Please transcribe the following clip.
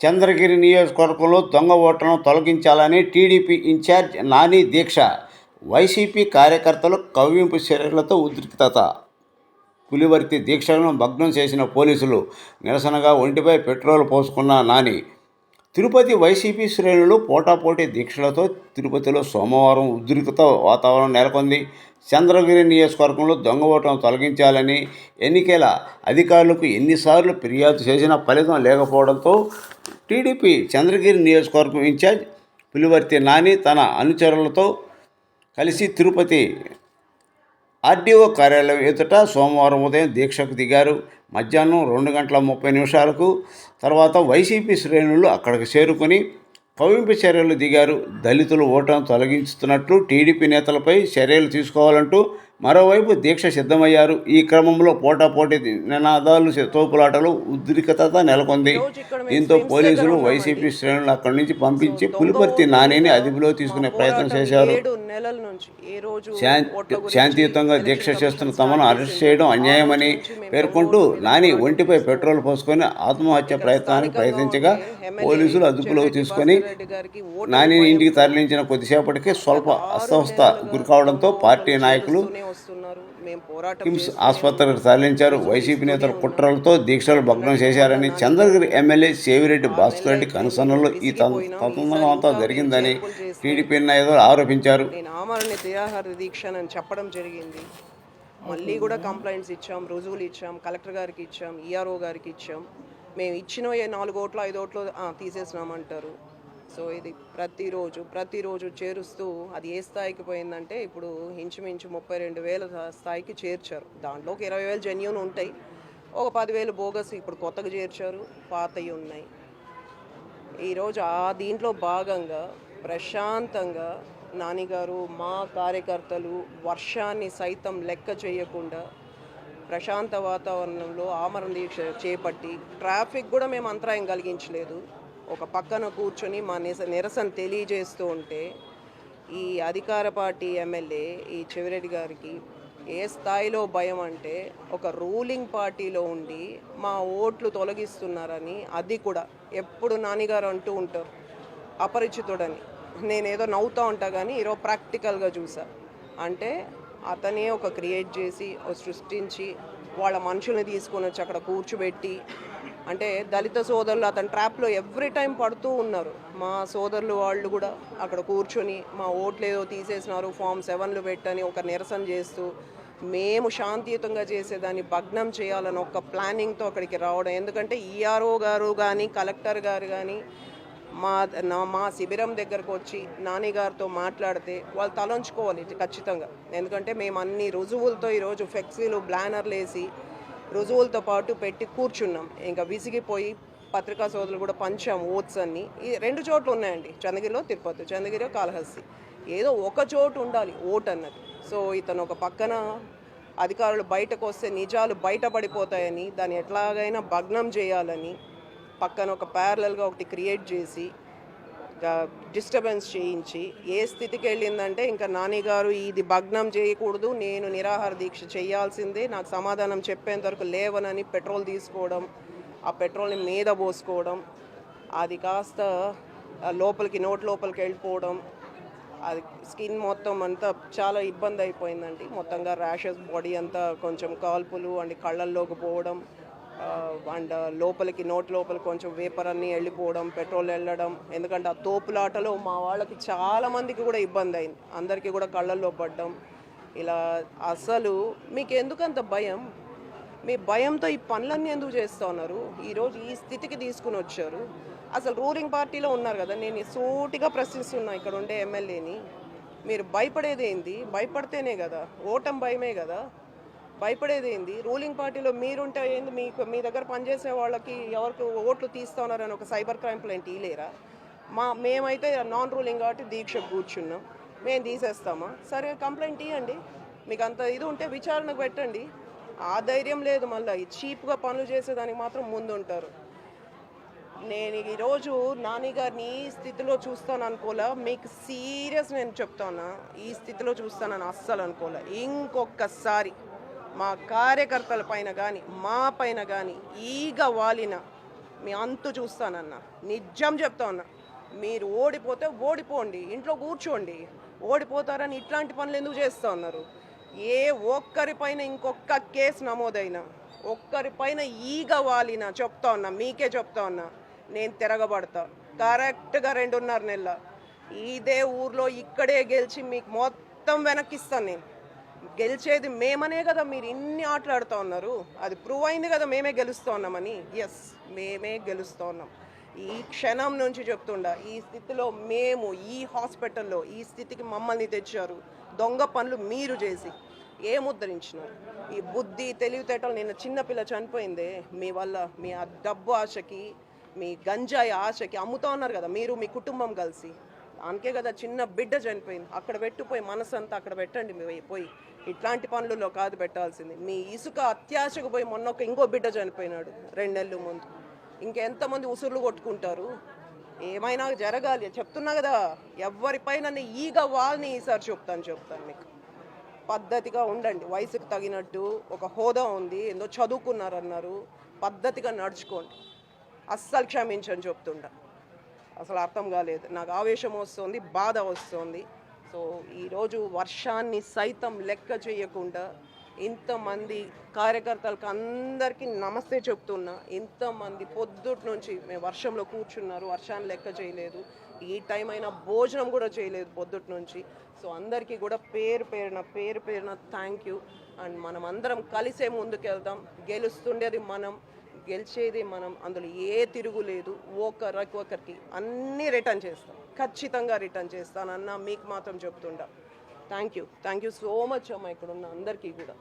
చంద్రగిరి నియోజకవర్గంలో దొంగ ఓట్లను తొలగించాలని టీడీపీ ఇన్ఛార్జ్ నాని దీక్ష. వైసీపీ కార్యకర్తలు కవ్వింపు చర్యలతో ఉద్రిక్తత. పులివర్తి దీక్షలను భగ్నం చేసిన పోలీసులు నిరసనగా ఒంటిపై పెట్రోల్ పోసుకున్న నాని తిరుపతి వైసీపీ శ్రేణులు పోటాపోటీ దీక్షలతో తిరుపతిలో సోమవారం ఉద్రిక్త వాతావరణం నెలకొంది. చంద్రగిరి నియోజకవర్గంలో దొంగ ఓట్లను తొలగించాలని ఎన్నికల అధికారులకు ఎన్నిసార్లు ఫిర్యాదు చేసినా ఫలితం లేకపోవడంతో టీడీపీ చంద్రగిరి నియోజకవర్గం ఇన్ఛార్జ్ పులివర్తి నాని తన అనుచరులతో కలిసి తిరుపతి ఆర్డీఓ కార్యాలయం ఎదుట సోమవారం ఉదయం దీక్షకు దిగారు. మధ్యాహ్నం రెండు గంటల ముప్పై నిమిషాలకు తర్వాత వైసీపీ శ్రేణులు అక్కడికి చేరుకొని కవింపు చర్యలు దిగారు. దళితులు ఓటను తొలగించుతున్నట్లు టీడీపీ నేతలపై చర్యలు తీసుకోవాలంటూ మరోవైపు దీక్ష సిద్ధమయ్యారు. ఈ క్రమంలో పోటాపోటీ నినాదాలు తోపులాటలు ఉద్రిక్తత నెలకొంది. దీంతో పోలీసులు వైసీపీ శ్రేణులు అక్కడి నుంచి పంపించి పులిపర్తి నానిని అదుపులో తీసుకునే ప్రయత్నం చేశారు. శాంతియుతంగా దీక్ష చేస్తున్న తమను అరెస్ట్ చేయడం అన్యాయమని పేర్కొంటూ నాని ఒంటిపై పెట్రోల్ పోసుకొని ఆత్మహత్య ప్రయత్నానికి ప్రయత్నించగా పోలీసులు అదుపులోకి తీసుకొని నానిని ఇంటికి తరలించిన కొద్దిసేపటికే స్వల్ప అస్వస్థ గురికావడంతో పార్టీ నాయకులు కిమ్స్ ఆసుపత్రికి తరలించారు. వైసీపీ నేతల కుట్రలతో దీక్షలు భగ్నం చేశారని చంద్రగిరి ఎమ్మెల్యే సేవిరెడ్డి భాస్కర్ రెడ్డి కనుసన్నల్లో ఈ తతంగం అంతా జరిగిందని టీడీపీ నాయకులు ఆరోపించారు. దీక్ష చెప్పడం జరిగింది. మళ్ళీ కూడా కంప్లైంట్స్ ఇచ్చాం రుజువులు ఇచ్చాం కలెక్టర్ గారికి ఇచ్చాం ఈఆర్ఓ గారికి ఇచ్చాం. మేము ఇచ్చిన ఏ నాలుగు ఓట్లు ఐదు ఓట్లు తీసేసినామంటారు. సో ఇది ప్రతిరోజు ప్రతిరోజు చేరుస్తూ అది ఏ స్థాయికి పోయిందంటే ఇప్పుడు ఇంచుమించు ముప్పై రెండు వేల స్థాయికి చేర్చారు. దాంట్లో ఒక ఇరవై వేలు జెన్యున్ ఉంటాయి. ఒక పదివేలు బోగస్ ఇప్పుడు కొత్తగా చేర్చారు పాతవి ఉన్నాయి. ఈరోజు ఆ దీంట్లో భాగంగా ప్రశాంతంగా నానిగారు మా కార్యకర్తలు వర్షాన్ని సైతం లెక్క చేయకుండా ప్రశాంత వాతావరణంలో ఆమరణ దీక్ష చేపట్టి ట్రాఫిక్ కూడా మేము అంతరాయం కలిగించలేదు. ఒక పక్కన కూర్చొని మా నిరస నిరసన తెలియజేస్తూ ఉంటే ఈ అధికార పార్టీ ఎమ్మెల్యే ఈ చెవిరెడ్డి గారికి ఏ స్థాయిలో భయం అంటే ఒక రూలింగ్ పార్టీలో ఉండి మా ఓట్లు తొలగిస్తున్నారని అది కూడా ఎప్పుడు నానిగారు అంటూ ఉంటారు. అపరిచితుడని. నేనేదో నవ్వుతూ ఉంటా కానీ ఈరోజు ప్రాక్టికల్గా చూసా. అంటే అతనే ఒక క్రియేట్ చేసి ఒక సృష్టించి వాళ్ళ మనుషుల్ని తీసుకొని వచ్చి అక్కడ కూర్చోబెట్టి అంటే దళిత సోదరులు అతని ట్రాప్లో ఎవ్రీ టైం పడుతూ ఉన్నారు. మా సోదరులు వాళ్ళు కూడా అక్కడ కూర్చొని మా ఓట్లు ఏదో తీసేసినారు ఫామ్ సెవెన్లు పెట్టని ఒక నిరసన చేస్తూ మేము శాంతియుతంగా చేసేదాన్ని భగ్నం చేయాలని ఒక ప్లానింగ్తో అక్కడికి రావడం. ఎందుకంటే ఈఆర్ఓ గారు కానీ కలెక్టర్ గారు కానీ మా నా మా శిబిరం దగ్గరకు వచ్చి నానిగారితో మాట్లాడితే వాళ్ళు తలంచుకోవాలి ఇది ఖచ్చితంగా. ఎందుకంటే మేము అన్ని రుజువులతో ఈరోజు ఫ్లెక్సీలు బ్లానర్లు వేసి రుజువులతో పాటు పెట్టి కూర్చున్నాం. ఇంకా విసిగిపోయి పత్రికా సోదరులు కూడా పంచాం ఓట్స్ అన్ని. ఈ రెండు చోట్లు ఉన్నాయండి. చంద్రగిరిలో తిరుపతి చంద్రగిరిలో కాళహస్తి. ఏదో ఒక చోటు ఉండాలి ఓట్ అన్నది. సో ఇతను ఒక పక్కన అధికారులు బయటకు వస్తే నిజాలు బయటపడిపోతాయని దాన్ని ఎట్లాగైనా భగ్నం చేయాలని పక్కన ఒక ప్యారలల్గా ఒకటి క్రియేట్ చేసి డిస్టర్బెన్స్ చేయించి ఏ స్థితికి వెళ్ళిందంటే ఇంకా నానిగారు ఇది భగ్నం చేయకూడదు నేను నిరాహార దీక్ష చేయాల్సిందే నాకు సమాధానం చెప్పేంత వరకు లేవనని పెట్రోల్ తీసుకోవడం ఆ పెట్రోల్ని మీద పోసుకోవడం అది కాస్త లోపలికి నోట్ లోపలికి వెళ్ళిపోవడం అది స్కిన్ మొత్తం అంతా చాలా ఇబ్బంది అయిపోయిందండి. మొత్తంగా ర్యాషెస్ బాడీ అంతా కొంచెం కాల్పులు అండ్ కళ్ళల్లోకి పోవడం అండ్ లోపలికి నోట్ లోపల కొంచెం వేపర్ అన్నీ వెళ్ళిపోవడం పెట్రోల్ వెళ్ళడం. ఎందుకంటే ఆ తోపులాటలో మా వాళ్ళకి చాలామందికి కూడా ఇబ్బంది అయింది. అందరికీ కూడా కళ్ళల్లో పడ్డం. ఇలా అసలు మీకు ఎందుకు అంత భయం? మీ భయంతో ఈ పనులన్నీ ఎందుకు చేస్తూ ఉన్నారు? ఈరోజు ఈ స్థితికి తీసుకుని వచ్చారు. అసలు రూలింగ్ పార్టీలో ఉన్నారు కదా నేను సూటిగా ప్రశ్నిస్తున్నా ఇక్కడ ఉండే ఎమ్మెల్యేని. మీరు భయపడేది ఏంది? భయపడితేనే కదా ఓటం భయమే కదా. భయపడేది ఏంది? రూలింగ్ పార్టీలో మీరుంటే ఏంది? మీకు మీ దగ్గర పనిచేసే వాళ్ళకి ఎవరికి ఓట్లు తీస్తా ఉన్నారని ఒక సైబర్ క్రైమ్ ప్లాంట్ ఇలేరా మా మేమైతే నాన్ రూలింగ్ కాబట్టి దీక్ష కూర్చున్నాం. మేము తీసేస్తామా? సరే కంప్లైంట్ ఇవ్వండి మీకు అంత ఇది ఉంటే విచారణకు పెట్టండి. ఆ ధైర్యం లేదు మళ్ళీ. చీప్గా పనులు చేసేదానికి మాత్రం ముందు ఉంటారు నేను ఈరోజు నాని గారిని ఈ స్థితిలో చూస్తాను అనుకోలే మీకు సీరియస్ నేను చెప్తాను? ఈ స్థితిలో చూస్తానని అస్సలు అనుకోలే ఇంకొకసారి మా కార్యకర్తల పైన కానీ మా పైన కానీ ఈగ వాలిన మీ అంతు చూస్తానన్న. నిజం చెప్తా ఉన్నా. మీరు ఓడిపోతే ఓడిపోండి ఇంట్లో కూర్చోండి. ఓడిపోతారని ఇట్లాంటి పనులు ఎందుకు చేస్తూ ఉన్నారు? ఏ ఒక్కరిపైన ఇంకొక కేసు నమోదైనా ఒక్కరిపైన ఈగ వాలిన చెప్తా ఉన్నా మీకే చెప్తా ఉన్నా నేను తిరగబడతా. కరెక్ట్గా రెండున్నర నెలల. ఇదే ఊర్లో ఇక్కడే గెలిచి మీకు మొత్తం వెనక్కిస్తాను నేను. గెలిచేది మేమనే కదా మీరు ఇన్ని ఆటలు ఆడుతూ ఉన్నారు. అది ప్రూవ్ అయింది కదా మేమే గెలుస్తూ ఉన్నామని. ఎస్ మేమే గెలుస్తూ ఉన్నాం. ఈ క్షణం నుంచి చెప్తుండా ఈ స్థితిలో మేము ఈ హాస్పిటల్లో ఈ స్థితికి మమ్మల్ని తెచ్చారు. దొంగ పనులు మీరు చేసి. ఏముద్ధరించినారు ఈ బుద్ధి తెలివితేటలు నిన్న చిన్నపిల్ల చనిపోయిందే. మీ వల్ల మీ ఆ డబ్బు ఆశకి మీ గంజాయి ఆశకి అమ్ముతా ఉన్నారు కదా మీరు మీ కుటుంబం కలిసి. దానికే కదా చిన్న బిడ్డ చనిపోయింది. అక్కడ పెట్టుపోయి మనసు అంతా అక్కడ పెట్టండి మీ పోయి. ఇట్లాంటి పనులలో కాదు పెట్టాల్సింది. మీ ఇసుక అత్యాశకు పోయి మొన్న ఒక ఇంకో బిడ్డ చనిపోయినాడు రెండు నెలల ముందు. ఇంకెంతమంది ఉసురులు కొట్టుకుంటారు? ఏమైనా జరగాలి. చెప్తున్నా కదా ఎవరిపైన ఈగ వాళ్ళని ఈసారి చెప్తాను చెప్తాను మీకు. పద్ధతిగా ఉండండి. వయసుకు తగినట్టు ఒక హోదా ఉంది. ఏందో చదువుకున్నారన్నారు. పద్ధతిగా నడుచుకోండి. అస్సలు క్షమించని చెప్తుండ. అసలు అర్థం కాలేదు. నాకు ఆవేశం వస్తుంది బాధ వస్తుంది. సో ఈరోజు వర్షాన్ని సైతం లెక్క చేయకుండా ఇంతమంది కార్యకర్తలకు అందరికీ నమస్తే చెప్తున్నా. ఇంతమంది పొద్దుటి నుంచి మేము వర్షంలో కూర్చున్నారు వర్షాన్ని లెక్క చేయలేదు. ఈ టైం అయినా భోజనం కూడా చేయలేదు పొద్దుటి నుంచి. సో అందరికీ కూడా పేరు పేరున పేరు పేరున థ్యాంక్ యూ అండ్ మనం అందరం కలిసే ముందుకెళ్దాం. గెలుస్తుండేది మనం. గెలిచేది మనం అందులో ఏ తిరుగులేదు ఒకరికి ఒకరికి అన్నీ రిటర్న్ చేస్తాం. ఖచ్చితంగా రిటర్న్ చేస్తానన్నా మీకు మాత్రం చెప్తుండ. Thank you. Thank you so much అమ్మ ఇక్కడ ఉన్న అందరికీ కూడా.